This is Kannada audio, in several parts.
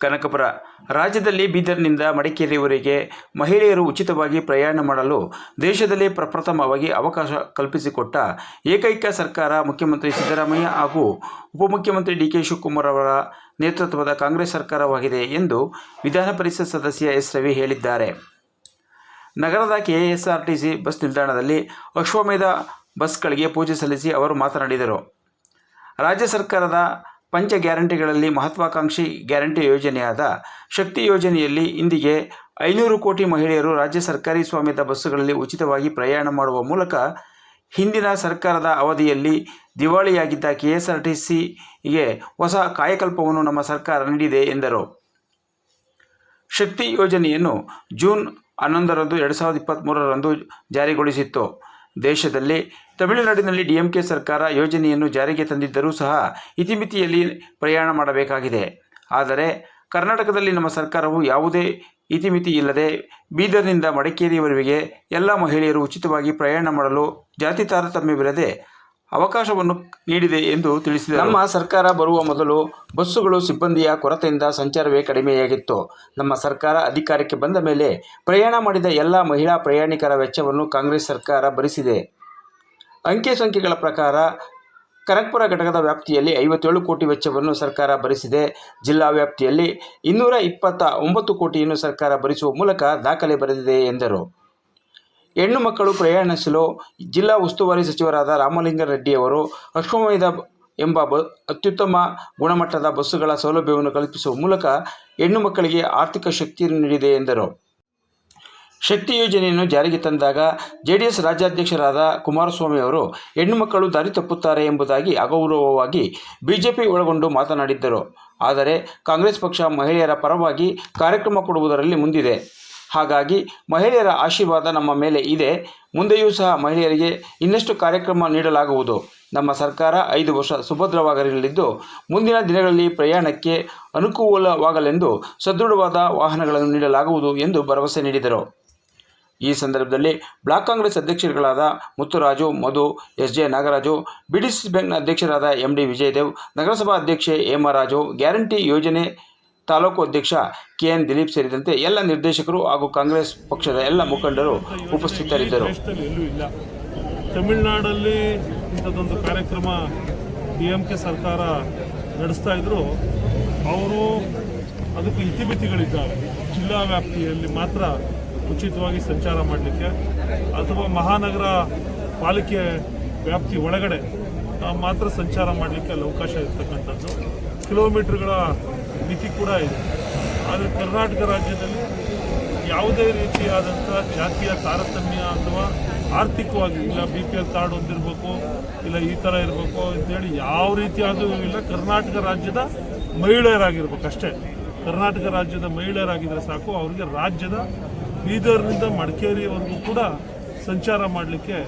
ಕನಕಪುರ. ರಾಜ್ಯದಲ್ಲಿ ಬೀದರ್ನಿಂದ ಮಡಿಕೇರಿವರೆಗೆ ಮಹಿಳೆಯರು ಉಚಿತವಾಗಿ ಪ್ರಯಾಣ ಮಾಡಲು ದೇಶದಲ್ಲಿ ಪ್ರಪ್ರಥಮವಾಗಿ ಅವಕಾಶ ಕಲ್ಪಿಸಿಕೊಟ್ಟ ಏಕೈಕ ಸರ್ಕಾರ ಮುಖ್ಯಮಂತ್ರಿ ಸಿದ್ದರಾಮಯ್ಯ ಹಾಗೂ ಉಪಮುಖ್ಯಮಂತ್ರಿ ಡಿ ಕೆ ಶಿವಕುಮಾರ್ ಅವರ ನೇತೃತ್ವದ ಕಾಂಗ್ರೆಸ್ ಸರ್ಕಾರವಾಗಿದೆ ಎಂದು ವಿಧಾನ ಪರಿಷತ್ ಸದಸ್ಯ ಎಸ್. ರವಿ ಹೇಳಿದ್ದಾರೆ. ನಗರದ ಕೆಎಸ್ಆರ್ಟಿಸಿ ಬಸ್ ನಿಲ್ದಾಣದಲ್ಲಿ ಅಶ್ವಮೇಧ ಬಸ್ಗಳಿಗೆ ಪೂಜೆ ಸಲ್ಲಿಸಿ ಅವರು ಮಾತನಾಡಿದರು. ರಾಜ್ಯ ಸರ್ಕಾರದ ಪಂಚ ಗ್ಯಾರಂಟಿಗಳಲ್ಲಿ ಮಹತ್ವಾಕಾಂಕ್ಷಿ ಗ್ಯಾರಂಟಿ ಯೋಜನೆಯಾದ ಶಕ್ತಿ ಯೋಜನೆಯಲ್ಲಿ ಇಂದಿಗೆ ಐನೂರು ಕೋಟಿ ಮಹಿಳೆಯರು ರಾಜ್ಯ ಸರ್ಕಾರಿ ಸ್ವಾಮ್ಯದ ಬಸ್ಸುಗಳಲ್ಲಿ ಉಚಿತವಾಗಿ ಪ್ರಯಾಣ ಮಾಡುವ ಮೂಲಕ ಹಿಂದಿನ ಸರ್ಕಾರದ ಅವಧಿಯಲ್ಲಿ ದಿವಾಳಿಯಾಗಿದ್ದ ಕೆಎಸ್ಆರ್ಟಿಸಿಗೆ ಹೊಸ ಕಾಯಕಲ್ಪವನ್ನು ನಮ್ಮ ಸರ್ಕಾರ ನೀಡಿದೆ ಎಂದರು. ಶಕ್ತಿ ಯೋಜನೆಯನ್ನು ಜೂನ್ ಹನ್ನೊಂದರಂದು, ಎರಡು ಸಾವಿರದ ಇಪ್ಪತ್ತ್ಮೂರರಂದು ಜಾರಿಗೊಳಿಸಿತ್ತು. ದೇಶದಲ್ಲಿ ತಮಿಳುನಾಡಿನಲ್ಲಿ ಡಿಎಂಕೆ ಸರ್ಕಾರ ಯೋಜನೆಯನ್ನು ಜಾರಿಗೆ ತಂದಿದ್ದರೂ ಸಹ ಇತಿಮಿತಿಯಲ್ಲಿ ಪ್ರಯಾಣ ಮಾಡಬೇಕಾಗಿದೆ. ಆದರೆ ಕರ್ನಾಟಕದಲ್ಲಿ ನಮ್ಮ ಸರ್ಕಾರವು ಯಾವುದೇ ಇತಿಮಿತಿ ಇಲ್ಲದೆ ಬೀದರ್ನಿಂದ ಮಡಿಕೇರಿವರೆಗೆ ಎಲ್ಲ ಮಹಿಳೆಯರು ಉಚಿತವಾಗಿ ಪ್ರಯಾಣ ಮಾಡಲು ಜಾತಿ ತಾರತಮ್ಯವಿಲ್ಲದೆ ಅವಕಾಶವನ್ನು ನೀಡಿದೆ ಎಂದು ತಿಳಿಸಿದರು. ನಮ್ಮ ಸರ್ಕಾರ ಬರುವ ಮೊದಲು ಬಸ್ಸುಗಳು ಸಿಬ್ಬಂದಿಯ ಕೊರತೆಯಿಂದ ಸಂಚಾರವೇ ಕಡಿಮೆಯಾಗಿತ್ತು. ನಮ್ಮ ಸರ್ಕಾರ ಅಧಿಕಾರಕ್ಕೆ ಬಂದ ಮೇಲೆ ಪ್ರಯಾಣ ಮಾಡಿದ ಎಲ್ಲ ಮಹಿಳಾ ಪ್ರಯಾಣಿಕರ ವೆಚ್ಚವನ್ನು ಕಾಂಗ್ರೆಸ್ ಸರ್ಕಾರ ಭರಿಸಿದೆ. ಅಂಕೆ ಸಂಖ್ಯೆಗಳ ಪ್ರಕಾರ ಕನಕ್ಪುರ ಘಟಕದ ವ್ಯಾಪ್ತಿಯಲ್ಲಿ ಐವತ್ತೇಳು ಕೋಟಿ ವೆಚ್ಚವನ್ನು ಸರ್ಕಾರ ಭರಿಸಿದೆ. ಜಿಲ್ಲಾ ವ್ಯಾಪ್ತಿಯಲ್ಲಿ ಇನ್ನೂರ ಇಪ್ಪತ್ತ ಒಂಬತ್ತು ಕೋಟಿಯನ್ನು ಸರ್ಕಾರ ಭರಿಸುವ ಮೂಲಕ ದಾಖಲೆ ಬರೆದಿದೆ ಎಂದರು. ಹೆಣ್ಣು ಮಕ್ಕಳು ಪ್ರಯಾಣಿಸಲು ಜಿಲ್ಲಾ ಉಸ್ತುವಾರಿ ಸಚಿವರಾದ ರಾಮಲಿಂಗಾರೆಡ್ಡಿಯವರು ಅಶ್ವಮೇಧ ಎಂಬ ಬ, ಅತ್ಯುತ್ತಮ ಗುಣಮಟ್ಟದ ಬಸ್ಸುಗಳ ಸೌಲಭ್ಯವನ್ನು ಕಲ್ಪಿಸುವ ಮೂಲಕ ಹೆಣ್ಣು ಮಕ್ಕಳಿಗೆ ಆರ್ಥಿಕ ಶಕ್ತಿಯನ್ನು ನೀಡಿದೆ ಎಂದರು. ಶಕ್ತಿ ಯೋಜನೆಯನ್ನು ಜಾರಿಗೆ ತಂದಾಗ ಜೆ ಡಿ ಎಸ್ ರಾಜ್ಯಾಧ್ಯಕ್ಷರಾದ ಕುಮಾರಸ್ವಾಮಿ ಅವರು ಹೆಣ್ಣು ಮಕ್ಕಳು ದಾರಿ ತಪ್ಪುತ್ತಾರೆ ಎಂಬುದಾಗಿ ಅಗೌರವವಾಗಿ ಬಿಜೆಪಿ ಒಳಗೊಂಡು ಮಾತನಾಡಿದ್ದರು. ಆದರೆ ಕಾಂಗ್ರೆಸ್ ಪಕ್ಷ ಮಹಿಳೆಯರ ಪರವಾಗಿ ಕಾರ್ಯಕ್ರಮ ಕೊಡುವುದರಲ್ಲಿ ಮುಂದಿದೆ. ಹಾಗಾಗಿ ಮಹಿಳೆಯರ ಆಶೀರ್ವಾದ ನಮ್ಮ ಮೇಲೆ ಇದೆ. ಮುಂದೆಯೂ ಸಹ ಮಹಿಳೆಯರಿಗೆ ಇನ್ನಷ್ಟು ಕಾರ್ಯಕ್ರಮ ನೀಡಲಾಗುವುದು. ನಮ್ಮ ಸರ್ಕಾರ ಐದು ವರ್ಷ ಸುಭದ್ರವಾಗಿರಲಿದ್ದು, ಮುಂದಿನ ದಿನಗಳಲ್ಲಿ ಪ್ರಯಾಣಕ್ಕೆ ಅನುಕೂಲವಾಗಲೆಂದು ಸದೃಢವಾದ ವಾಹನಗಳನ್ನು ನೀಡಲಾಗುವುದು ಎಂದು ಭರವಸೆ ನೀಡಿದರು. ಈ ಸಂದರ್ಭದಲ್ಲಿ block Congress ಅಧ್ಯಕ್ಷರುಗಳಾದ Muthuraju, Madhu, S J Nagaraju BDC ಬ್ಯಾಂಕ್ನ ಅಧ್ಯಕ್ಷರಾದ ಎಂ ಡಿ ವಿಜಯದೇವ್, ನಗರಸಭಾ ಅಧ್ಯಕ್ಷೆ ಹೇಮರಾಜು, ಗ್ಯಾರಂಟಿ ಯೋಜನೆ ತಾಲೂಕು ಅಧ್ಯಕ್ಷ ಕೆ ಎನ್ ದಿಲೀಪ್ ಸೇರಿದಂತೆ ಎಲ್ಲ ನಿರ್ದೇಶಕರು ಹಾಗೂ ಕಾಂಗ್ರೆಸ್ ಪಕ್ಷದ ಎಲ್ಲ ಮುಖಂಡರು ಉಪಸ್ಥಿತರಿದ್ದರು. ತಮಿಳುನಾಡಲ್ಲಿ ಇಂಥದ್ದೊಂದು ಕಾರ್ಯಕ್ರಮ ಡಿ ಎಂ ಕೆ ಸರ್ಕಾರ ನಡೆಸ್ತಾ ಇದ್ರು. ಅವರು ಅದಕ್ಕೆ ಇತಿಮಿತಿಗಳಿದ್ದಾವೆ. ಜಿಲ್ಲಾ ವ್ಯಾಪ್ತಿಯಲ್ಲಿ ಮಾತ್ರ ಉಚಿತವಾಗಿ ಸಂಚಾರ ಮಾಡಲಿಕ್ಕೆ ಅಥವಾ ಮಹಾನಗರ ಪಾಲಿಕೆ ವ್ಯಾಪ್ತಿ ಒಳಗಡೆ ಮಾತ್ರ ಸಂಚಾರ ಮಾಡಲಿಕ್ಕೆ ಅಲ್ಲಿ ಅವಕಾಶ ಇರ್ತಕ್ಕಂಥದ್ದು. ಕಿಲೋಮೀಟರ್ಗಳ ಮಿತಿ ಕೂಡ ಇದೆ. ಆದರೆ ಕರ್ನಾಟಕ ರಾಜ್ಯದಲ್ಲಿ ಯಾವುದೇ ರೀತಿಯಾದಂಥ ಜಾತಿಯ ತಾರತಮ್ಯ ಅಥವಾ ಆರ್ಥಿಕವಾಗಿ ಇಲ್ಲ ಬಿ ಪಿ ಎಲ್ ಕಾರ್ಡ್ ಹೊಂದಿರಬೇಕು, ಇಲ್ಲ ಈ ಥರ ಇರಬೇಕು ಅಂತೇಳಿ ಯಾವ ರೀತಿಯಾದೂ ಇಲ್ಲ. ಕರ್ನಾಟಕ ರಾಜ್ಯದ ಮಹಿಳೆಯರಾಗಿರ್ಬೇಕು ಅಷ್ಟೇ. ಕರ್ನಾಟಕ ರಾಜ್ಯದ ಮಹಿಳೆಯರಾಗಿದ್ದರೆ ಸಾಕು, ಅವರಿಗೆ ರಾಜ್ಯದ ಬೀದರ್ನಿಂದ ಮಡಿಕೇರಿವರೆಗೂ ಕೂಡ ಸಂಚಾರ ಮಾಡಲಿಕ್ಕೆ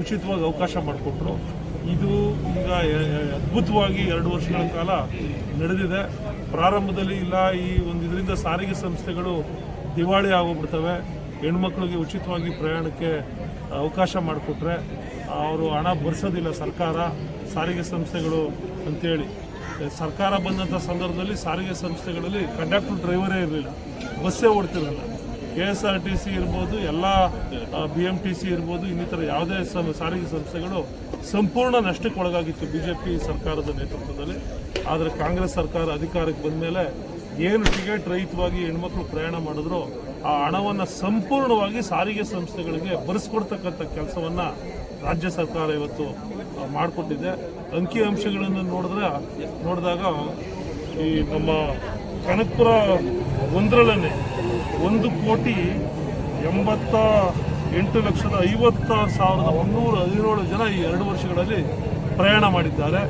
ಉಚಿತವಾಗಿ ಅವಕಾಶ ಮಾಡಿಕೊಟ್ರು. ಇದು ಈಗ ಅದ್ಭುತವಾಗಿ ಎರಡು ವರ್ಷಗಳ ಕಾಲ ನಡೆದಿದೆ. ಪ್ರಾರಂಭದಲ್ಲಿ ಇಲ್ಲ, ಈ ಒಂದು ಇದರಿಂದ ಸಾರಿಗೆ ಸಂಸ್ಥೆಗಳು ದಿವಾಳಿ ಆಗೋಗ್ಬಿಡ್ತವೆ. ಹೆಣ್ಮಕ್ಳಿಗೆ ಉಚಿತವಾಗಿ ಪ್ರಯಾಣಕ್ಕೆ ಅವಕಾಶ ಮಾಡಿಕೊಟ್ರೆ ಅವರು ಹಣ ಬರ್ಸೋದಿಲ್ಲ ಸರ್ಕಾರ, ಸಾರಿಗೆ ಸಂಸ್ಥೆಗಳು ಅಂತೇಳಿ. ಸರ್ಕಾರ ಬಂದಂಥ ಸಂದರ್ಭದಲ್ಲಿ ಸಾರಿಗೆ ಸಂಸ್ಥೆಗಳಲ್ಲಿ ಕಂಡಕ್ಟರ್ ಡ್ರೈವರೇ ಇರಲಿಲ್ಲ, ಬಸ್ಸೇ ಓಡ್ತಿರಲಿಲ್ಲ. K S R T C ಇರ್ಬೋದು, ಎಲ್ಲ ಬಿ ಎಂ ಟಿ ಸಿ ಇರ್ಬೋದು, ಇನ್ನಿತರ ಯಾವುದೇ ಸಾರಿಗೆ ಸಂಸ್ಥೆಗಳು ಸಂಪೂರ್ಣ ನಷ್ಟಕ್ಕೊಳಗಾಗಿತ್ತು ಬಿ ಜೆ ಪಿ ಸರ್ಕಾರದ ನೇತೃತ್ವದಲ್ಲಿ. ಆದರೆ ಕಾಂಗ್ರೆಸ್ ಸರ್ಕಾರ ಅಧಿಕಾರಕ್ಕೆ ಬಂದ ಮೇಲೆ ಏನು ಟಿಕೆಟ್ ರಹಿತವಾಗಿ ಹೆಣ್ಮಕ್ಳು ಪ್ರಯಾಣ ಮಾಡಿದ್ರು, ಆ ಹಣವನ್ನು ಸಂಪೂರ್ಣವಾಗಿ ಸಾರಿಗೆ ಸಂಸ್ಥೆಗಳಿಗೆ ಬರೆಸ್ಕೊಡ್ತಕ್ಕಂಥ ಕೆಲಸವನ್ನು ರಾಜ್ಯ ಸರ್ಕಾರ ಇವತ್ತು ಮಾಡಿಕೊಟ್ಟಿದೆ. ಅಂಕಿ ಅಂಶಗಳನ್ನು ನೋಡಿದ್ರೆ, ನೋಡಿದಾಗ ಈ ನಮ್ಮ ಕನಕಪುರ ಒಂದರಲ್ಲೇ ಒಂದು ಕೋಟಿ ಎಂಬತ್ತ ಎಂಟು ಲಕ್ಷದ ಐವತ್ತಾರು ಸಾವಿರದ ಮುನ್ನೂರ ಹದಿನೇಳು ಜನ ಈ ಎರಡು ವರ್ಷಗಳಲ್ಲಿ ಪ್ರಯಾಣ ಮಾಡಿದ್ದಾರೆ.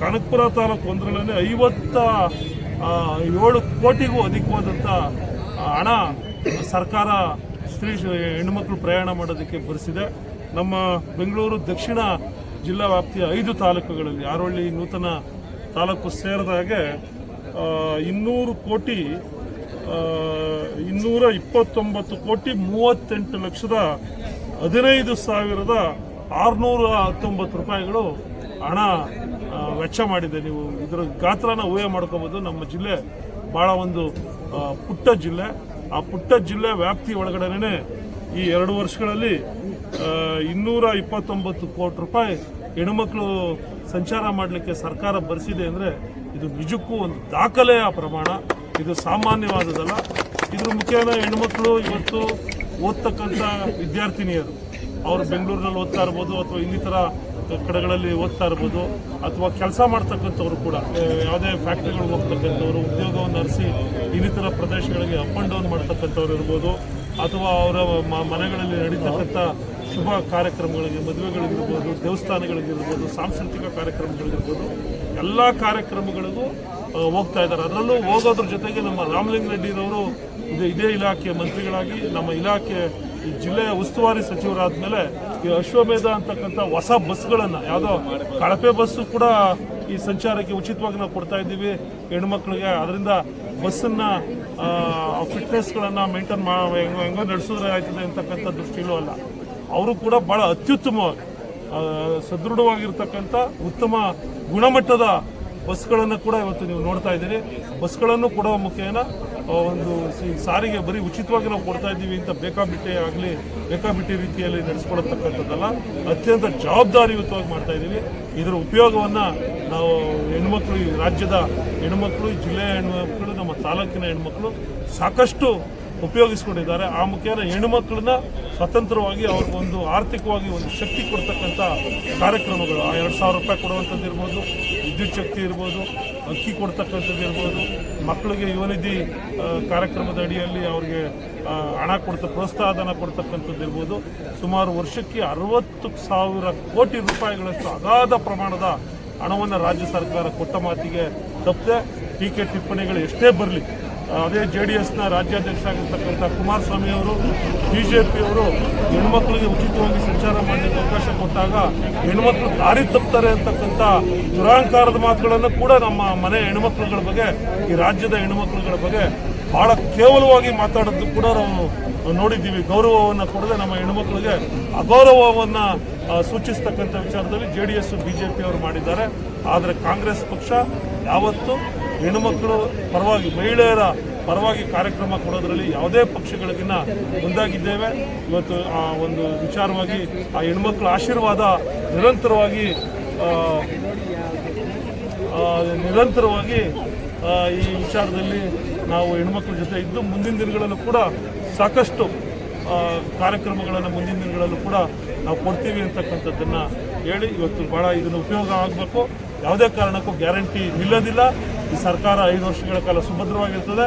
ಕನಕಪುರ ತಾಲೂಕು ಒಂದರಲ್ಲೇ ಐವತ್ತ ಏಳು ಕೋಟಿಗೂ ಅಧಿಕವಾದಂಥ ಹಣ ಸರ್ಕಾರ ಸ್ತ್ರೀ ಹೆಣ್ಣುಮಕ್ಕಳು ಪ್ರಯಾಣ ಮಾಡೋದಕ್ಕೆ ಭರಿಸಿದೆ ನಮ್ಮ ಬೆಂಗಳೂರು ದಕ್ಷಿಣ ಜಿಲ್ಲಾ ವ್ಯಾಪ್ತಿಯ ಐದು ತಾಲೂಕುಗಳಲ್ಲಿ ಆರೋಳ್ಳಿ ನೂತನ ತಾಲೂಕು ಸೇರಿದಾಗೆ ಆ, ಇನ್ನೂರು ಕೋಟಿ ಇನ್ನೂರ ಇಪ್ಪತ್ತೊಂಬತ್ತು ಕೋಟಿ ಮೂವತ್ತೆಂಟು ಲಕ್ಷದ ಹದಿನೈದು ಸಾವಿರದ ಆರುನೂರ ಹತ್ತೊಂಬತ್ತು ರೂಪಾಯಿಗಳು ಹಣ ವೆಚ್ಚ ಮಾಡಿದೆ. ನೀವು ಇದರ ಗಾತ್ರನ ಊಹೆ ಮಾಡ್ಕೋಬೋದು. ನಮ್ಮ ಜಿಲ್ಲೆ ಭಾಳ ಒಂದು ಪುಟ್ಟ ಜಿಲ್ಲೆ. ಆ ಪುಟ್ಟ ಜಿಲ್ಲೆ ವ್ಯಾಪ್ತಿ ಒಳಗಡೆನೆ ಈ ಎರಡು ವರ್ಷಗಳಲ್ಲಿ ಇನ್ನೂರ ಇಪ್ಪತ್ತೊಂಬತ್ತು ಕೋಟಿ ರೂಪಾಯಿ ಹೆಣ್ಮಕ್ಳು ಸಂಚಾರ ಮಾಡಲಿಕ್ಕೆ ಸರ್ಕಾರ ಬರೆಸಿದೆ ಅಂದರೆ ಇದು ನಿಜಕ್ಕೂ ಒಂದು ದಾಖಲೆಯ ಪ್ರಮಾಣ. ಇದು ಸಾಮಾನ್ಯವಾದದಲ್ಲ ಇದ್ರ ಮುಖೇನ ಹೆಣ್ಮಕ್ಳು ಇವತ್ತು ಓದ್ತಕ್ಕಂಥ ವಿದ್ಯಾರ್ಥಿನಿಯರು. ಅವರು ಬೆಂಗಳೂರಿನಲ್ಲಿ ಓದ್ತಾ ಇರ್ಬೋದು ಅಥವಾ ಇನ್ನಿತರ ಕಡೆಗಳಲ್ಲಿ ಓದ್ತಾ ಇರ್ಬೋದು ಅಥವಾ ಕೆಲಸ ಮಾಡ್ತಕ್ಕಂಥವ್ರು ಕೂಡ ಯಾವುದೇ ಫ್ಯಾಕ್ಟ್ರಿಗಳಿಗೆ ಹೋಗ್ತಕ್ಕಂಥವ್ರು, ಉದ್ಯೋಗವನ್ನು ಅರಸಿ ಇನ್ನಿತರ ಪ್ರದೇಶಗಳಿಗೆ ಅಪ್ ಆ್ಯಂಡ್ ಡೌನ್ ಮಾಡ್ತಕ್ಕಂಥವ್ರು ಇರ್ಬೋದು, ಅಥವಾ ಅವರ ಮನೆಗಳಲ್ಲಿ ನಡೀತಕ್ಕಂಥ ಶುಭ ಕಾರ್ಯಕ್ರಮಗಳಿಗೆ, ಮದುವೆಗಳಿಗಿರ್ಬೋದು, ದೇವಸ್ಥಾನಗಳಿಗಿರ್ಬೋದು, ಸಾಂಸ್ಕೃತಿಕ ಕಾರ್ಯಕ್ರಮಗಳಿಗಿರ್ಬೋದು, ಎಲ್ಲ ಕಾರ್ಯಕ್ರಮಗಳಿಗೂ ಹೋಗ್ತಾ ಇದ್ದಾರೆ. ಅದರಲ್ಲೂ ಹೋಗೋದ್ರ ಜೊತೆಗೆ ನಮ್ಮ ರಾಮಲಿಂಗ ರೆಡ್ಡಿರವರು ಇದು ಇಲಾಖೆಯ ಮಂತ್ರಿಗಳಾಗಿ ನಮ್ಮ ಇಲಾಖೆ ಜಿಲ್ಲೆಯ ಉಸ್ತುವಾರಿ ಸಚಿವರಾದ ಈ ಅಶ್ವಮೇಧ ಅಂತಕ್ಕಂಥ ಹೊಸ ಬಸ್ಗಳನ್ನು, ಯಾವುದೋ ಕಳಪೆ ಬಸ್ಸು ಕೂಡ ಈ ಸಂಚಾರಕ್ಕೆ ಉಚಿತವಾಗಿ ನಾವು ಕೊಡ್ತಾ ಇದ್ದೀವಿ. ಹೆಣ್ಮಕ್ಳಿಗೆ ಅದರಿಂದ ಬಸ್ಸನ್ನ ಫಿಟ್ನೆಸ್ಗಳನ್ನು ಮೇಂಟೈನ್ ಮಾ, ಹೆಂಗೋ ಹೆಂಗೋ ನಡೆಸಿದ್ರೆ ಆಯ್ತದೆ ಅಂತಕ್ಕಂಥ ದೃಷ್ಟಿಯಲ್ಲೂ ಅಲ್ಲ. ಅವರು ಕೂಡ ಭಾಳ ಅತ್ಯುತ್ತಮ ಸದೃಢವಾಗಿರ್ತಕ್ಕಂಥ ಉತ್ತಮ ಗುಣಮಟ್ಟದ ಬಸ್ಗಳನ್ನು ಕೂಡ ಇವತ್ತು ನೀವು ನೋಡ್ತಾ ಇದ್ದೀರಿ. ಬಸ್ಗಳನ್ನು ಕೂಡ ಮುಖೇನ ಒಂದು ಸಾರಿಗೆ ಬರೀ ಉಚಿತವಾಗಿ ನಾವು ಕೊಡ್ತಾ ಇದ್ದೀವಿ ಅಂತ ಬೇಕಾಬಿಟ್ಟೆ ಆಗಲಿ, ಬೇಕಾಬಿಟ್ಟಿ ರೀತಿಯಲ್ಲಿ ನಡೆಸ್ಕೊಳತಕ್ಕಂಥದ್ದಲ್ಲ ಅತ್ಯಂತ ಜವಾಬ್ದಾರಿಯುತವಾಗಿ ಮಾಡ್ತಾ ಇದ್ದೀವಿ. ಇದರ ಉಪಯೋಗವನ್ನು ನಾವು ಹೆಣ್ಮಕ್ಳು ರಾಜ್ಯದ ಹೆಣ್ಮಕ್ಳು, ಜಿಲ್ಲೆಯ ಹೆಣ್ಮಕ್ಳು, ನಮ್ಮ ತಾಲೂಕಿನ ಹೆಣ್ಮಕ್ಳು ಸಾಕಷ್ಟು ಉಪಯೋಗಿಸ್ಕೊಂಡಿದ್ದಾರೆ. ಆ ಮುಖೇನ ಹೆಣ್ಣುಮಕ್ಕಳನ್ನ ಸ್ವತಂತ್ರವಾಗಿ ಅವ್ರಿಗೊಂದು ಆರ್ಥಿಕವಾಗಿ ಒಂದು ಶಕ್ತಿ ಕೊಡ್ತಕ್ಕಂಥ ಕಾರ್ಯಕ್ರಮಗಳು. ಆ ಎರಡು ಸಾವಿರ ರೂಪಾಯಿ ಕೊಡುವಂಥದ್ದು ಇರ್ಬೋದು, ವಿದ್ಯುತ್ ಶಕ್ತಿ ಇರ್ಬೋದು, ಅಕ್ಕಿ ಕೊಡ್ತಕ್ಕಂಥದ್ದು ಇರ್ಬೋದು, ಮಕ್ಕಳಿಗೆ ಯುವನಿಧಿ ಕಾರ್ಯಕ್ರಮದ ಅಡಿಯಲ್ಲಿ ಅವ್ರಿಗೆ ಹಣ ಕೊಡ್ತ, ಪ್ರೋತ್ಸಾಹಧನ ಕೊಡ್ತಕ್ಕಂಥದ್ದು ಇರ್ಬೋದು. ಸುಮಾರು ವರ್ಷಕ್ಕೆ ಅರವತ್ತು ಸಾವಿರ ಕೋಟಿ ರೂಪಾಯಿಗಳಷ್ಟು ಅಗಾಧ ಪ್ರಮಾಣದ ಹಣವನ್ನು ರಾಜ್ಯ ಸರ್ಕಾರ ಕೊಟ್ಟ ಮಾತಿಗೆ ತಪ್ಪದೆ, ಟೀಕೆ ಟಿಪ್ಪಣಿಗಳು ಎಷ್ಟೇ ಬರಲಿ ಅದೇ ಜೆ ಡಿ ಎಸ್ನ ರಾಜ್ಯಾಧ್ಯಕ್ಷರಾಗಿರ್ತಕ್ಕಂಥ ಕುಮಾರಸ್ವಾಮಿ ಅವರು ಬಿ ಜೆ ಪಿಯವರು ಹೆಣ್ಮಕ್ಳಿಗೆ ಉಚಿತವಾಗಿ ಸಂಚಾರ ಮಾಡಲಿಕ್ಕೆ ಅವಕಾಶ ಕೊಟ್ಟಾಗ ಹೆಣ್ಮಕ್ಳು ದಾರಿ ತಪ್ತಾರೆ ಅಂತಕ್ಕಂಥ ದುರಾಂಕಾರದ ಮಾತುಗಳನ್ನು ಕೂಡ ನಮ್ಮ ಮನೆ ಹೆಣ್ಮಕ್ಳುಗಳ ಬಗ್ಗೆ, ಈ ರಾಜ್ಯದ ಹೆಣ್ಮಕ್ಳುಗಳ ಬಗ್ಗೆ ಬಹಳ ಕೇವಲವಾಗಿ ಮಾತಾಡೋದು ಕೂಡ ನಾವು ನೋಡಿದ್ದೀವಿ. ಗೌರವವನ್ನು ಕೊಡದೆ ನಮ್ಮ ಹೆಣ್ಮಕ್ಳಿಗೆ ಅಗೌರವವನ್ನು ಸೂಚಿಸ್ತಕ್ಕಂಥ ವಿಚಾರದಲ್ಲಿ J D S B J ಪಿಯವರು ಮಾಡಿದ್ದಾರೆ. ಆದರೆ ಕಾಂಗ್ರೆಸ್ ಪಕ್ಷ ಯಾವತ್ತೂ ಹೆಣ್ಣುಮಕ್ಕಳು ಪರವಾಗಿ, ಮಹಿಳೆಯರ ಪರವಾಗಿ ಕಾರ್ಯಕ್ರಮ ಕೊಡೋದ್ರಲ್ಲಿ ಯಾವುದೇ ಪಕ್ಷಗಳಿಗಿನ್ನ ಮುಂದಾಗಿದ್ದೇವೆ ಇವತ್ತು ಆ ಒಂದು ವಿಚಾರವಾಗಿ ಆ ಹೆಣ್ಮಕ್ಳ ಆಶೀರ್ವಾದ ನಿರಂತರವಾಗಿ ನಿರಂತರವಾಗಿ ಈ ವಿಚಾರದಲ್ಲಿ ನಾವು ಹೆಣ್ಮಕ್ಳ ಜೊತೆ ಇದ್ದು ಮುಂದಿನ ದಿನಗಳಲ್ಲೂ ಕೂಡ ಸಾಕಷ್ಟು ಕಾರ್ಯಕ್ರಮಗಳನ್ನು ಮುಂದಿನ ದಿನಗಳಲ್ಲೂ ಕೂಡ ನಾವು ಕೊಡ್ತೀವಿ ಅಂತಕ್ಕಂಥದ್ದನ್ನು ಹೇಳಿ ಇವತ್ತು ಭಾಳ ಇದನ್ನು ಉಪಯೋಗ ಆಗಬೇಕು. ಯಾವುದೇ ಕಾರಣಕ್ಕೂ ಗ್ಯಾರಂಟಿ ನಿಲ್ಲೋದಿಲ್ಲ ಈ ಸರ್ಕಾರ ಐದು ವರ್ಷಗಳ ಕಾಲ ಸುಭದ್ರವಾಗಿರ್ತದೆ.